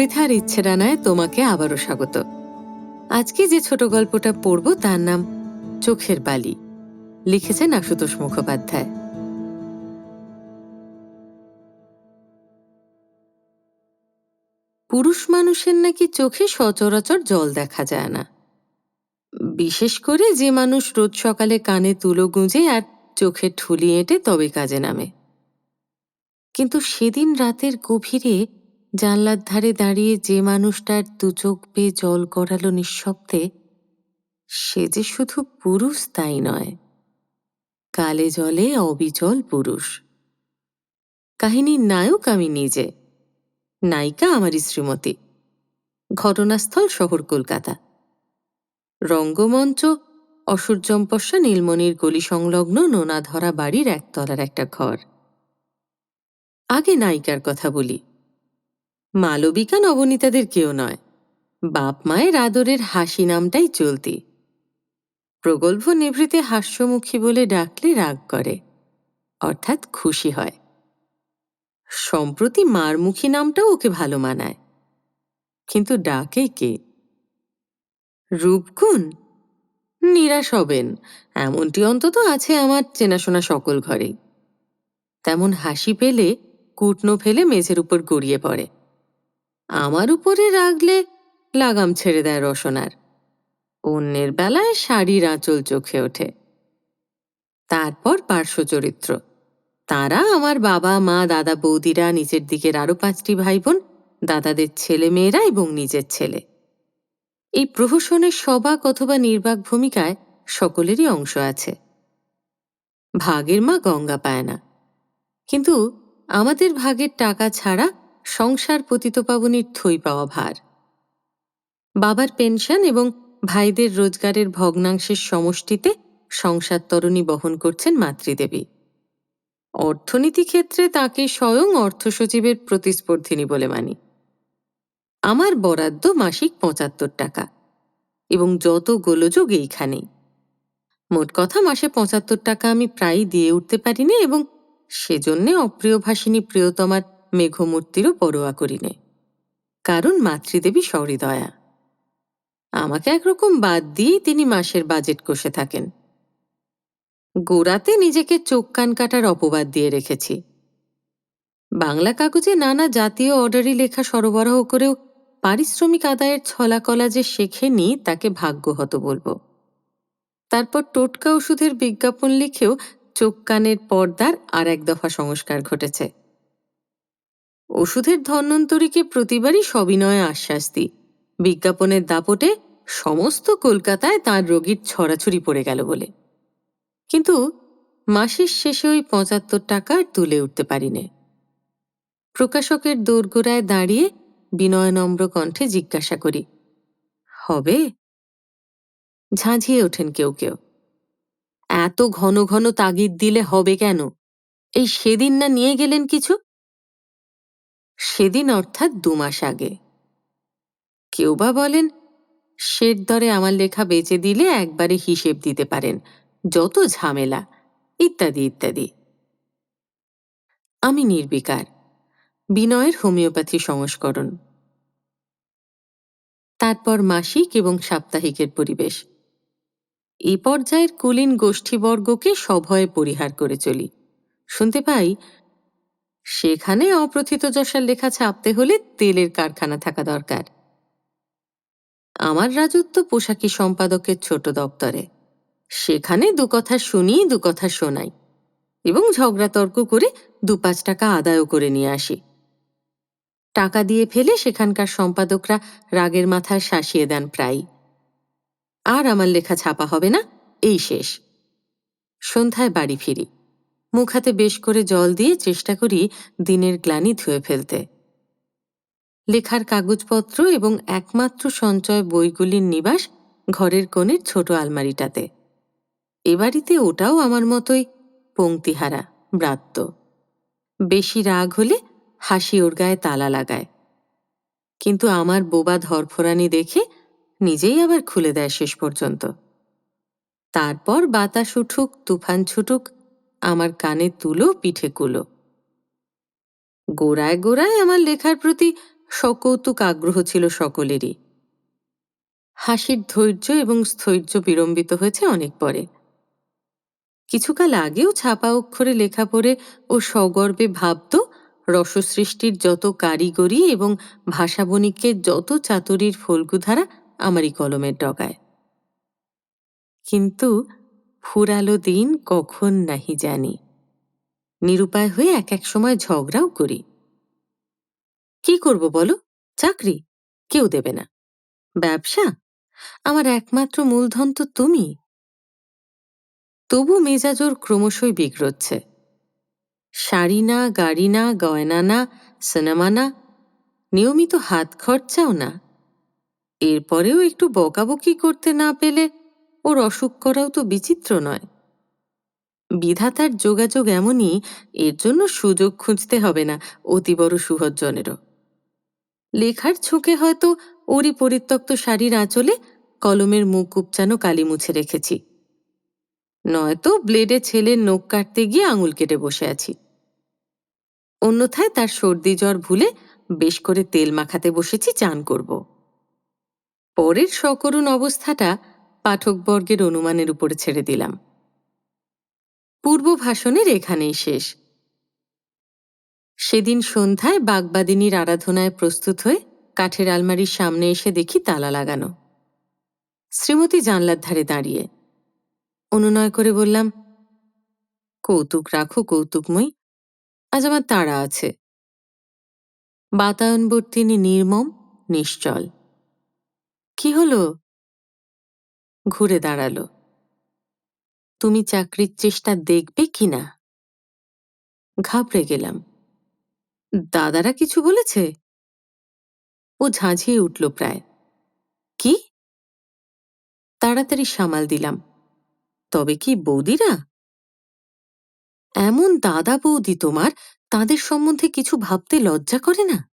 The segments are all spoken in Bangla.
পৃথার ইচ্ছে রানায় তোমাকে আবারও স্বাগত। আজকে যে ছোট গল্পটা পড়ব তার নাম চোখের বালি। লিখেছেন আশুতোষ মুখোপাধ্যায়। পুরুষ মানুষের নাকি চোখে সচরাচর জল দেখা যায় না। বিশেষ করে যে মানুষ রোজ সকালে কানে তুলো গুঁজে আর চোখে ঠুলি এঁটে তবে কাজে নামে। কিন্তু সেদিন রাতের গভীরে জানলার ধারে দাঁড়িয়ে যে মানুষটার দু চোখ বেয়ে জল গড়ালো নিঃশব্দে, সে যে শুধু পুরুষ তাই নয়। কালে জলে অবিচল পুরুষ। কাহিনীর নায়ক আমি নিজে, নায়িকা আমারই শ্রীমতী। ঘটনাস্থল শহর কলকাতা। রঙ্গমঞ্চ অসূর্যম্পস্যা নীলমণির গলি সংলগ্ন নোনাধরা বাড়ির একতলার একটা ঘর। আগে নায়িকার কথা বলি। মালবিকা নবনীতাদের কেউ নয়। বাপ মায়ের আদরের হাসি নামটাই চলতি। প্রগল্ভ নিভৃতে হাস্যমুখী বলে ডাকলে রাগ করে, অর্থাৎ খুশি হয়। সম্প্রতি মারমুখী নামটাও ওকে ভালো মানায়। কিন্তু ডাকে কে? রূপগুণ? নিরাশ হবেন, এমনটি অন্তত আছে আমার চেনাশোনা সকল ঘরেই। তেমন হাসি পেলে, কুটনো ফেলে মেঝের উপর গড়িয়ে পড়ে। আমার উপরে রাগলে লাগাম ছেড়ে দেয় রসনার অন্যের বেলায় শাড়ির আঁচল চোখে ওঠে। তারপর পার্শ্ব চরিত্র। তারা আমার বাবা, মা, দাদা, বৌদিরা নিজের দিকের আরও পাঁচটি ভাই বোন দাদাদের ছেলে মেয়েরা এবং নিজের ছেলে। এই প্রহসনের সবাক অথবা নির্বাক ভূমিকায় সকলেরই অংশ আছে। ভাগের মা গঙ্গা পায় না। কিন্তু আমাদের ভাগের টাকা ছাড়া সংসার পতিতপাবনীর থই পাওয়া ভার। বাবার পেনশন এবং ভাইদের রোজগারের ভগ্নাংশের সমষ্টিতে সংসার তরণী বহন করছেন মাতৃদেবী। অর্থনীতি ক্ষেত্রে তাকে স্বয়ং অর্থসচিবের প্রতিস্পর্ধিনী বলে মানি। আমার বরাদ্দ মাসিক পঁচাত্তর টাকা এবং যত গোলযোগ এইখানেই। মোট কথা মাসে পঁচাত্তর টাকা আমি প্রায়ই দিয়ে উঠতে পারিনি এবং সেজন্যে অপ্রিয়ভাষিনী প্রিয়তমার মেঘমূর্তিরও পরোয়া করিনে। কারণ মাতৃদেবী সহৃদয়া। আমাকে একরকম বাদ দিয়েই তিনি মাসের বাজেট কষে থাকেন। গোড়াতে নিজেকে চোখ কান কাটার অপবাদ দিয়ে রেখেছি। বাংলা কাগজে নানা জাতীয় অর্ডারি লেখা সরবরাহ করেও পারিশ্রমিক আদায়ের ছলাকলা যে শেখেনি তাকে ভাগ্যহত বলব। তারপর টোটকা ওষুধের বিজ্ঞাপন লিখেও চোখ কানের পর্দার আর এক দফা সংস্কার ঘটেছে। ওষুধের ধন্বন্তরীকে প্রতিবারই সবিনয়ে আশ্বাস দিই বিজ্ঞাপনের দাপটে সমস্ত কলকাতায় তার রোগীর ছড়াছড়ি পড়ে গেল বলে। কিন্তু মাসের শেষে ওই পঁচাত্তর টাকা আর তুলে উঠতে পারিনে। প্রকাশকের দোরগোড়ায় দাঁড়িয়ে বিনয় নম্র কণ্ঠে জিজ্ঞাসা করি, হবে? ঝাঁঝিয়ে ওঠেন কেউ কেউ, এত ঘন ঘন তাগিদ দিলে হবে কেন? এই সেদিন না নিয়ে গেলেন কিছু? সেদিন অর্থাৎ দু মাস আগে। কেউ বা বলেন, শের দরে আমার লেখা বেচে দিলে একবারে হিসেব দিতে পারেন, যত ঝামেলা, ইত্যাদি ইত্যাদি। আমি নির্বিকার, বিনয়ের হোমিওপ্যাথি সংস্করণ। তারপর মাসিক এবং সাপ্তাহিকের পরিবেশ। এই পর্যায়ের কুলীন গোষ্ঠীবর্গকে সভয়ে পরিহার করে চলি। শুনতে পাই সেখানে অপ্রথিত যশার লেখা ছাপতে হলে তেলের কারখানা থাকা দরকার। আমার রাজত্ব পোশাকি সম্পাদকের ছোট দপ্তরে। সেখানে দু কথা শুনি, দু কথা শোনাই এবং ঝগড়া তর্ক করে দু পাঁচ টাকা আদায়ও করে নিয়ে আসি। টাকা দিয়ে ফেলে সেখানকার সম্পাদকরা রাগের মাথায় শাসিয়ে দেন প্রায় আর আমার লেখা ছাপা হবে না, এই শেষ। সন্ধ্যায় বাড়ি ফিরি। মুখ হাতে বেশ করে জল দিয়ে চেষ্টা করি দিনের গ্লানি ধুয়ে ফেলতে। লেখার কাগজপত্র এবং একমাত্র সঞ্চয় বইগুলির নিবাস ঘরের কোণের ছোট আলমারিটাতে। এ বাড়িতে ওটাও আমার মতোই পংক্তিহারা ব্রাত্য। বেশি রাগ হলে হাসি ওর গায়ে তালা লাগায়। কিন্তু আমার বোবা ধরফরানি দেখে নিজেই আবার খুলে দেয় শেষ পর্যন্ত। তারপর বাতাস উঠুক, তুফান ছুটুক আমার কানে তুলো, পিঠে কুলো। গোড়ায় গোড়ায় আমার লেখার প্রতি সকৌতুক আগ্রহ ছিল সকলেরই। হাসির ধৈর্য এবং স্থৈর্য বিড়ম্বিত হয়েছে অনেক পরে। কিছুকাল আগেও ছাপা অক্ষরে লেখা পড়ে ও সগর্বে ভাবত, রসসৃষ্টির যত কারিগরি এবং ভাষাবণিকের যত চাতুরীর ফলকুধারা আমারই কলমের ডগায়। কিন্তু ফুরালো দিন কখন নাহি জানি। নিরুপায় হয়ে এক এক সময় ঝগড়াও করি। কি করব বলো? চাকরি? কেউ দেবে না। ব্যবসা? আমার একমাত্র মূলধন তো তুমি। তবু মেজাজোর ক্রমশই বিগড়চ্ছে। শাড়ি না, গাড়ি না, গয়না না, সিনেমা না, নিয়মিত হাত খরচাও না। এরপরেও একটু বকাবকি করতে না পেলে ওর অসুখ করাও তো বিচিত্র নয়। বিধাতার যোগাযোগ এমনই, এর জন্য সুযোগ খুঁজতে হবে না, অতি বড় সুহজ্জনেরও। লেখার ছোঁকে হয়তো ওরই পরিত্যক্ত শাড়ির আঁচলে কলমের মুখ উপচানো কালি মুছে রেখেছি। নয়তো ব্লেডে ছেলের নখ কাটতে গিয়ে আঙুল কেটে বসে আছি। অন্যথায় তার সর্দি জ্বর ভুলে বেশ করে তেল মাখাতে বসেছি, চান করব। পরের সকরুণ অবস্থাটা পাঠকবর্গের অনুমানের উপরে ছেড়ে দিলাম। পূর্ব ভাষণের এখানেই শেষ। সেদিন সন্ধ্যায় বাগবাদিনীর আরাধনায় প্রস্তুত হয়ে কাঠের আলমারির সামনে এসে দেখি তালা লাগানো। শ্রীমতী জানলার ধারে দাঁড়িয়ে। অনুনয় করে বললাম, কৌতুক রাখো, কৌতুকময়ী। আজ আমার তাড়া আছে। বাতায়নবর্তিনী নির্মম, নিশ্চল। কি হলো? ঘুরে দাঁড়াল। তুমি চাকরির চেষ্টা দেখবে কি না? ঘাবড়ে গেলাম। দাদারা কিছু বলেছে? ও ঝাঁঝিয়ে উঠল প্রায়। কি? তাড়াতাড়ি সামাল দিলাম। তবে কি বৌদিরা? এমন দাদা বৌদি তোমার, তাদের সম্বন্ধে কিছু ভাবতে লজ্জা করে না?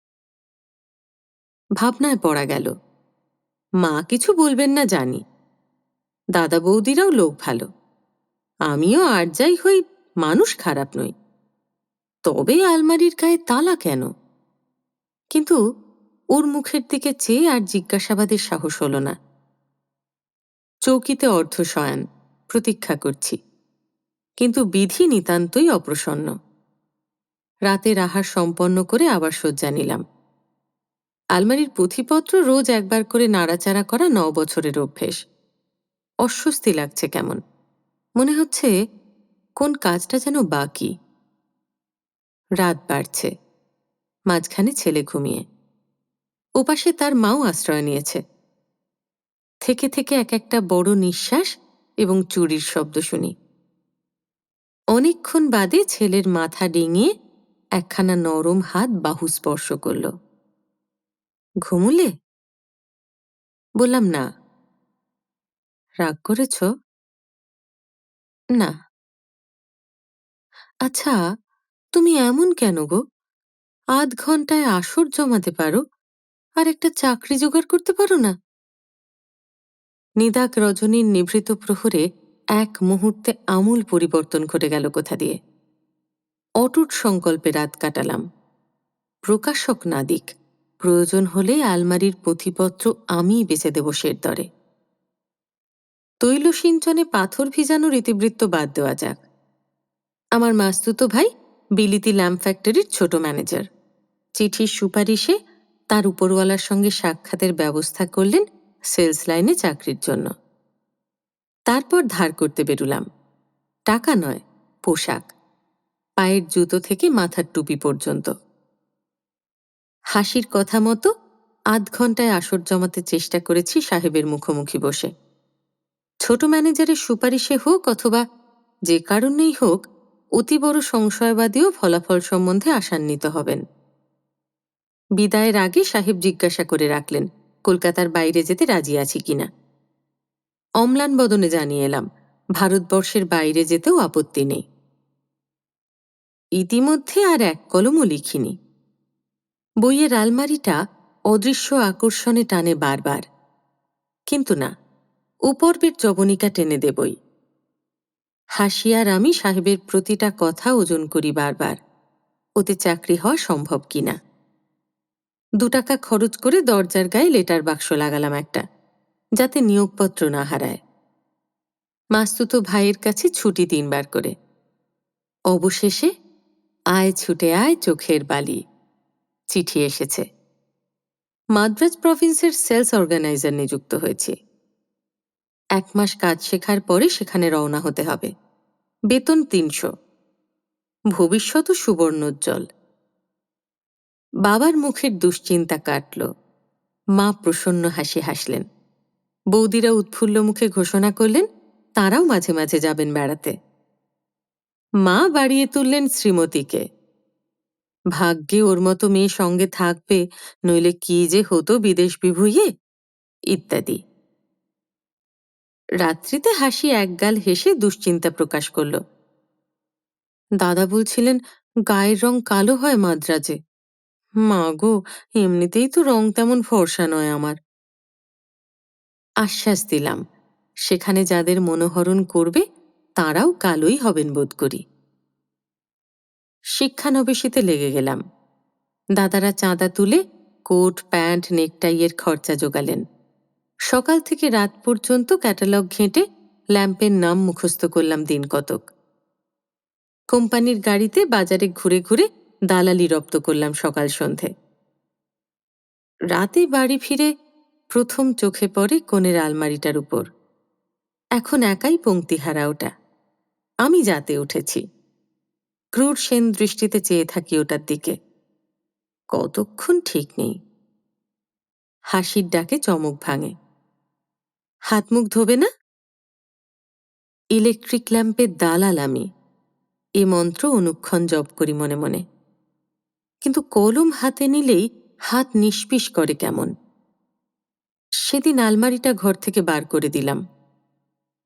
ভাবনায় পড়া গেল। মা কিছু বলবেন না জানি। দাদা বৌদিরাও লোক ভালো। আমিও আর যাই হই, মানুষ খারাপ নই। তবে আলমারির গায়ে তালা কেন? কিন্তু ওর মুখের দিকে চেয়ে আর জিজ্ঞাসাবাদের সাহস হল না। চৌকিতে অর্ধ শয়ান, প্রতীক্ষা করছি। কিন্তু বিধি নিতান্তই অপ্রসন্ন। রাতের আহার সম্পন্ন করে আবার শয্যা নিলাম। আলমারির পুঁথিপত্র রোজ একবার করে নাড়াচাড়া করা ন বছরের অভ্যেস। অস্বস্তি লাগছে কেমন? মনে হচ্ছে কোন কাজটা যেন বাকি। রাত বাড়ছে। মাঝখানে ছেলে ঘুমিয়ে। ওপাশে তার মাও আশ্রয় নিয়েছে। থেকে থেকে এক একটা বড় নিঃশ্বাস এবং চুরির শব্দ শুনি। অনেকক্ষণ বাদে ছেলের মাথা ডিঙিয়ে একখানা নরম হাত বাহু স্পর্শ করল। ঘুমুলে? বললাম, না। রাগ করেছ? না। আচ্ছা তুমি এমন কেন গো? আধ ঘন্টায় আসর জমাতে পারো, আর একটা চাকরি জোগাড় করতে পারো না? নিদাক রজনীর নিভৃত প্রহরে এক মুহূর্তে আমূল পরিবর্তন ঘটে গেল কোথা দিয়ে। অটুট সংকল্পে রাত কাটালাম। প্রকাশক না দিক প্রয়োজন হলে আলমারির পুঁথিপত্র আমিই বেঁচে দেব শের দরে। তৈল সিঞ্চনে পাথর ভিজানোর ইতিবৃত্ত বাদ দেওয়া যাক। আমার মাস্তুতো ভাই বিলিতি ল্যাম্প ফ্যাক্টরির ছোট ম্যানেজার। চিঠির সুপারিশে তার উপরওয়ালার সঙ্গে সাক্ষাতের ব্যবস্থা করলেন সেলস লাইনে চাকরির জন্য। তারপর ধার করতে বেরুলাম। টাকা নয়, পোশাক। পায়ের জুতো থেকে মাথার টুপি পর্যন্ত। হাসির কথা মতো আধ ঘন্টায় আসর জমাতে চেষ্টা করেছি সাহেবের মুখোমুখি বসে। ছোট ম্যানেজারের সুপারিশে হোক অথবা যে কারণেই হোক, অতি বড় সংশয়বাদীও ফলাফল সম্বন্ধে আশান্বিত হবেন। বিদায়ের আগে সাহেব জিজ্ঞাসা করে রাখলেন, কলকাতার বাইরে যেতে রাজি আছি কিনা? অম্লান বদনে জানিয়ে এলাম, ভারতবর্ষের বাইরে যেতেও আপত্তি নেই। ইতিমধ্যে আর এক কলমও লিখিনি। বইয়ের আলমারিটা অদৃশ্য আকর্ষণে টানে বারবার। কিন্তু না উপর্বের জবনিকা টেনে দেবই। হাসিয়ার আমি সাহেবের প্রতিটা কথা ওজন করি বারবার। ওতে চাকরি হওয়া সম্ভব কিনা? দু টাকা খরচ করে দরজার গায়ে লেটার বাক্স লাগালাম একটা, যাতে নিয়োগপত্র না হারায়। মাস্তুতো ভাইয়ের কাছে ছুটি তিনবার করে। অবশেষে আয় ছুটে আয় চোখের বালি, চিঠি এসেছে। মাদ্রাজ প্রভিন্সের সেলস অর্গানাইজার নিযুক্ত হয়েছে। এক মাস কাজ শেখার পরে সেখানে রওনা হতে হবে। বেতন তিনশো। ভবিষ্যৎও সুবর্ণোজ্জ্বল। বাবার মুখের দুশ্চিন্তা কাটল। মা প্রসন্ন হাসি হাসলেন। বৌদিরা উৎফুল্ল মুখে ঘোষণা করলেন, তারাও মাঝে মাঝে যাবেন বেড়াতে। মা বাড়িয়ে তুললেন শ্রীমতীকে। ভাগ্যে ওর মতো মেয়ে সঙ্গে থাকবে, নইলে কি যে হতো বিদেশ বিভুইয়ে, ইত্যাদি। রাত্রিতে হাসি একগাল হেসে দুশ্চিন্তা প্রকাশ করল। দাদা বলছিলেন, গায়ের রং কালো হয় মাদ্রাজে। মা গো, এমনিতেই তো রং তেমন ফর্সা নয় আমার। আশ্বাস দিলাম, সেখানে যাদের মনোহরণ করবে, তারাও কালোই হবেন বোধ করি। শিক্ষানবিশিতে লেগে গেলাম। দাদারা চাঁদা তুলে কোট, প্যান্ট, নেকটাইয়ের খরচা জোগালেন। সকাল থেকে রাত পর্যন্ত ক্যাটালগ ঘেঁটে ল্যাম্পের নাম মুখস্থ করলাম দিন কতক। কোম্পানির গাড়িতে বাজারে ঘুরে ঘুরে দালালি রপ্ত করলাম সকাল সন্ধে। রাতে বাড়ি ফিরে প্রথম চোখে পড়ে কোণের আলমারিটার উপর। এখন একাই পংক্তিহারা ওটা। আমি যাতে উঠেছি। ক্রূর সেন দৃষ্টিতে চেয়ে থাকি ওটার দিকে। কতক্ষণ ঠিক নেই। হাসির ডাকে চমক ভাঙে। হাত মুখ ধোবে না? ইলেকট্রিক ল্যাম্পের দালাল আমি। এ মন্ত্র অনুক্ষণ জপ করি মনে মনে। কিন্তু কলম হাতে নিলেই হাত নিষ্পিস করে কেমন? সেদিন আলমারিটা ঘর থেকে বার করে দিলাম।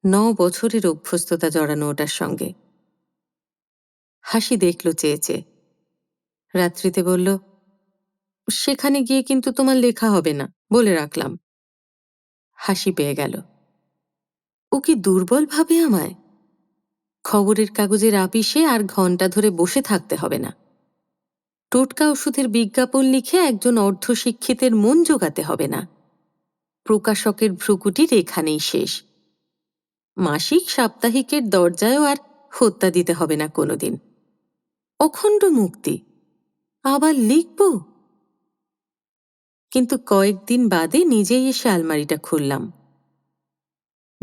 ন বছরের অভ্যস্ততা জড়ানো ওটার সঙ্গে। হাসি দেখল চেয়ে রাত্রিতে বলল, সেখানে গিয়ে কিন্তু তোমার লেখা হবে না, বলে রাখলাম। হাসি পেয়ে গেল। ও কি দুর্বল ভাবে আমায়? খবরের কাগজের আপিসে আর ঘণ্টা ধরে বসে থাকতে হবে না। টোটকা ওষুধের বিজ্ঞাপন লিখে একজন অর্ধশিক্ষিতের মন জোগাতে হবে না। প্রকাশকের ভ্রুকুটির এখানেই শেষ। মাসিক, সাপ্তাহিকের দরজায়ও আর হত্যা দিতে হবে না কোনোদিন। অখণ্ড মুক্তি। আবার লিখব? কিন্তু কয়েকদিন বাদে নিজেই এসে আলমারিটা খুললাম।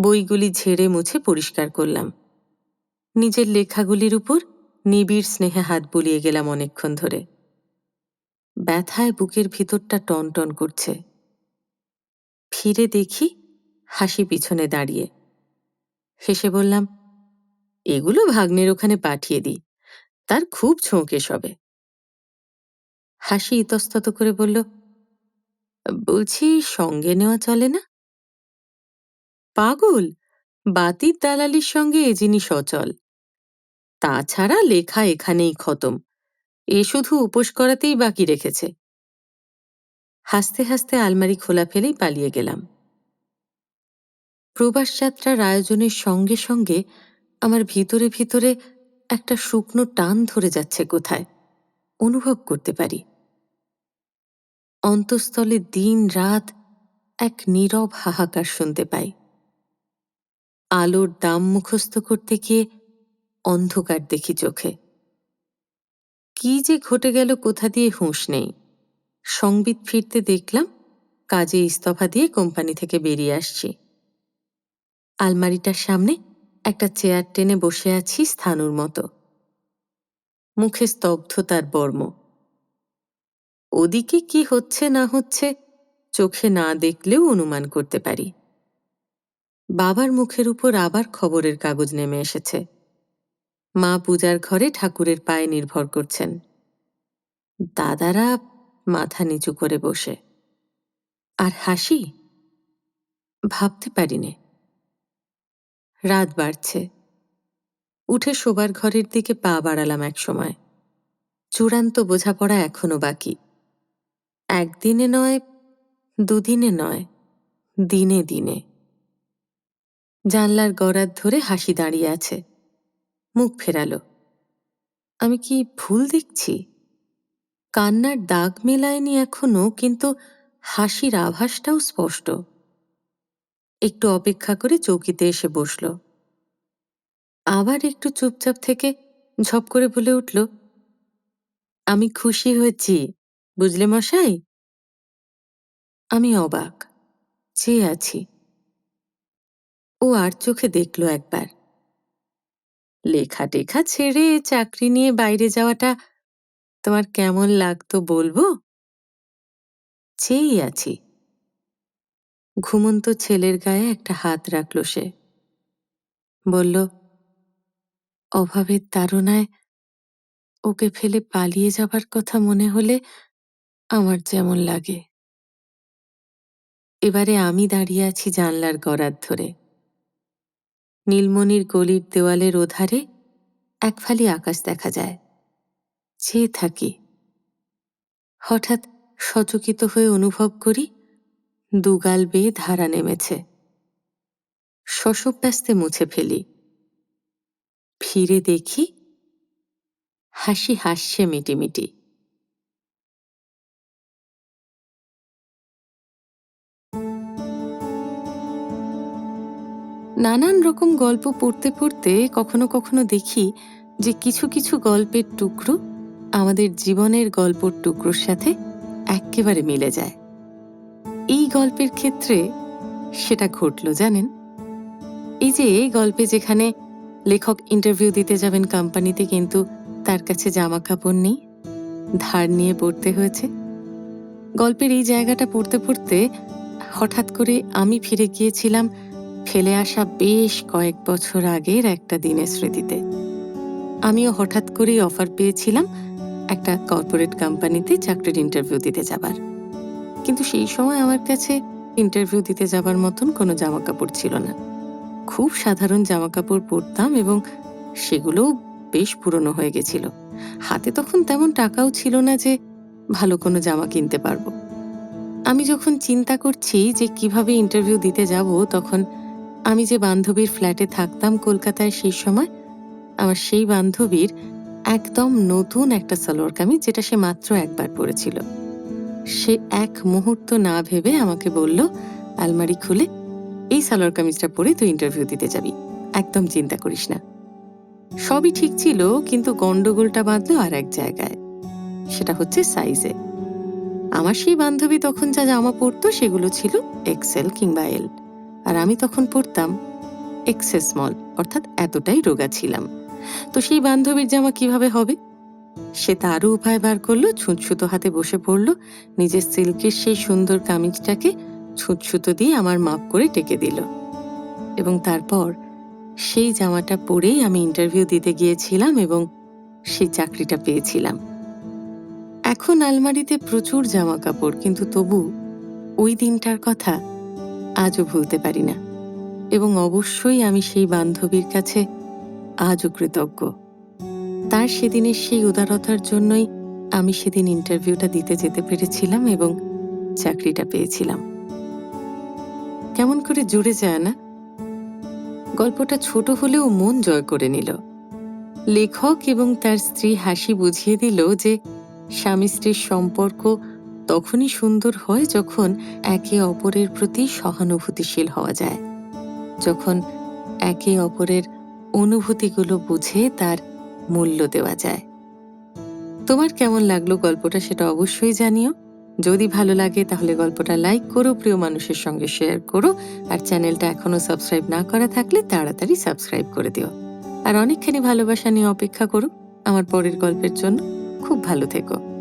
বইগুলি ঝেড়ে মুছে পরিষ্কার করলাম। নিজের লেখাগুলির উপর নিবিড় স্নেহে হাত বুলিয়ে গেলাম অনেকক্ষণ ধরে। ব্যথায় বুকের ভিতরটা টনটন করছে। ফিরে দেখি হাসি পিছনে দাঁড়িয়ে। হেসে বললাম, এগুলো ভাগ্নের ওখানে পাঠিয়ে দিই। তার খুব ছোঁকে সবে হাসি ইতস্তত করে বলল বলছি সঙ্গে নেওয়া চলে না? পাগল! বাতির দালালির সঙ্গে এ জিনিস অচল। তাছাড়া লেখা এখানেই খতম। এ শুধু উপোস করাতেই বাকি রেখেছে। হাসতে হাসতে আলমারি খোলা ফেলেই পালিয়ে গেলাম। প্রবাস যাত্রার আয়োজনের সঙ্গে সঙ্গে আমার ভিতরে ভিতরে একটা শুকনো টান ধরে যাচ্ছে কোথায়। অনুভব করতে পারি। অন্তঃস্থলে দিন রাত এক নীরব হাহাকার শুনতে পাই। আলোর দাম মুখস্থ করতে গিয়ে অন্ধকার দেখি চোখে। কি যে ঘটে গেল কোথা দিয়ে হুঁশ নেই। সংবিত ফিরতে দেখলাম কাজে ইস্তফা দিয়ে কোম্পানি থেকে বেরিয়ে আসছি। আলমারিটার সামনে একটা চেয়ার টেনে বসে আছি স্থানুর মতো। মুখে স্তব্ধতার বর্ম। ওদিকে কি হচ্ছে না হচ্ছে চোখে না দেখলেও অনুমান করতে পারি। বাবার মুখের উপর আবার খবরের কাগজ নেমে এসেছে। মা পূজার ঘরে ঠাকুরের পায়ে নির্ভর করছেন। দাদারা মাথা নিচু করে বসে। আর হাসি? ভাবতে পারিনে। রাত বাড়ছে। উঠে শোবার ঘরের দিকে পা বাড়ালাম এক সময় চূড়ান্ত বোঝাপড়া এখনও বাকি। একদিনে নয়, দুদিনে নয়, দিনে দিনে। জানলার গড়ার ধরে হাসি দাঁড়িয়ে আছে। মুখ ফেরালো। আমি কি ভুল দেখছি? কান্নার দাগ মেলায়নি এখনও, কিন্তু হাসির আভাসটাও স্পষ্ট। একটু অপেক্ষা করে চৌকিতে এসে বসল। আবার একটু চুপচাপ থেকে ঝপ করে বলে উঠল, আমি খুশি হয়েছি। বুঝলে মশাই? আমি অবাক। চেয়ে আছি। ও আর চোখে দেখল একবার। লেখা টেখা ছেড়ে চাকরি নিয়ে বাইরে যাওয়াটা তোমার কেমন লাগতো বলব? চেয়েই আছি। ঘুমন্ত ছেলের গায়ে একটা হাত রাখল সে। বলল, অভাবের তাড়নায় ওকে ফেলে পালিয়ে যাবার কথা মনে হলে আমার যেমন লাগে। এবারে আমি দাঁড়িয়ে আছি জানলার গড়ার ধরে। নীলমণির গলির দেওয়ালের ওধারে এক ফালি আকাশ দেখা যায়। চেয়ে থাকি। হঠাৎ সচকিত হয়ে অনুভব করি দুগাল বেয়ে ধারা নেমেছে। শশব্যস্তে মুছে ফেলি। ফিরে দেখি হাসি হাসছে মিটিমিটি। নানান রকম গল্প পড়তে পড়তে কখনো কখনো দেখি যে কিছু কিছু গল্পের টুকরো আমাদের জীবনের গল্পর টুকরোর সাথে একেবারে মিলে যায়। এই গল্পের ক্ষেত্রে সেটা ঘটল, জানেন? এই যে এই গল্পে যেখানে লেখক ইন্টারভিউ দিতে যাবেন কোম্পানিতে কিন্তু তার কাছে জামা কাপড় নেই, ধার নিয়ে পড়তে হয়েছে। গল্পের এই জায়গাটা পড়তে পড়তে হঠাৎ করে আমি ফিরে গিয়েছিলাম ফেলে আসা বেশ কয়েক বছর আগের একটা দিনের স্মৃতিতে। আমিও হঠাৎ করেই অফার পেয়েছিলাম একটা কর্পোরেট কোম্পানিতে চাকরির ইন্টারভিউ দিতে যাবার। কিন্তু সেই সময় আমার কাছে ইন্টারভিউ দিতে যাবার মতন কোনো জামা কাপড় ছিল না। খুব সাধারণ জামা কাপড় পরতাম এবং সেগুলোও বেশ পুরনো হয়ে গেছিল। হাতে তখন তেমন টাকাও ছিল না যে ভালো কোনো জামা কিনতে পারব। আমি যখন চিন্তা করছি যে কীভাবে ইন্টারভিউ দিতে যাব, তখন আমি যে বান্ধবীর ফ্ল্যাটে থাকতাম কলকাতায় সেই সময়, আমার সেই বান্ধবীর একদম নতুন একটা সালোয়ার কামিজ যেটা সে মাত্র একবার পরেছিল। সে এক মুহূর্ত না ভেবে আমাকে বলল, আলমারি খুলে এই সালোয়ার কামিজটা পরে তুই ইন্টারভিউ দিতে যাবি। একদম চিন্তা করিস না। সবই ঠিক ছিল, কিন্তু গন্ডগোলটা বাঁধলো আর এক জায়গায়। সেটা হচ্ছে সাইজে আমার সেই বান্ধবী তখন যা জামা পরতো সেগুলো ছিল এক্সেল কিংবা এল আর আমি তখন পরতাম এক্সেস স্মল অর্থাৎ এতটাই রোগা ছিলাম। তো সেই বান্ধবীর জামা কীভাবে হবে? সে তারও উপায় বার করল ছুঁচছুতো হাতে বসে পড়ল, নিজের সিল্কের সেই সুন্দর কামিজটাকে ছুঁচছুতো দিয়ে আমার মাপ করে টেকে দিল। এবং তারপর সেই জামাটা পরেই আমি ইন্টারভিউ দিতে গিয়েছিলাম এবং সেই চাকরিটা পেয়েছিলাম। এখন আলমারিতে প্রচুর জামা কাপড় কিন্তু তবু ওই দিনটার কথা আজও ভুলতে পারি না। এবং অবশ্যই আমি সেই বান্ধবীর কাছে আজও কৃতজ্ঞ। তার সেদিনের সেই উদারতার জন্যই আমি সেদিন ইন্টারভিউটা দিতে যেতে পেরেছিলাম এবং চাকরিটা পেয়েছিলাম। কেমন করে জুড়ে যায় না? গল্পটা ছোট হলেও মন জয় করে নিল। লেখক এবং তার স্ত্রী হাসি বুঝিয়ে দিল যে স্বামী স্ত্রীর সম্পর্ক তখনই সুন্দর হয় যখন একে অপরের প্রতি সহানুভূতিশীল হওয়া যায়। যখন একে অপরের অনুভূতিগুলো বুঝে তার মূল্য দেওয়া যায়। তোমার কেমন লাগল গল্পটা সেটা অবশ্যই জানিও। যদি ভালো লাগে তাহলে গল্পটা লাইক করো, প্রিয় মানুষের সঙ্গে শেয়ার করো আর চ্যানেলটা এখনও সাবস্ক্রাইব না করা থাকলে তাড়াতাড়ি সাবস্ক্রাইব করে দিও। আর অনেকখানি ভালোবাসা নিয়ে অপেক্ষা করো। আমার পরের গল্পের জন্য খুব ভালো থেকো।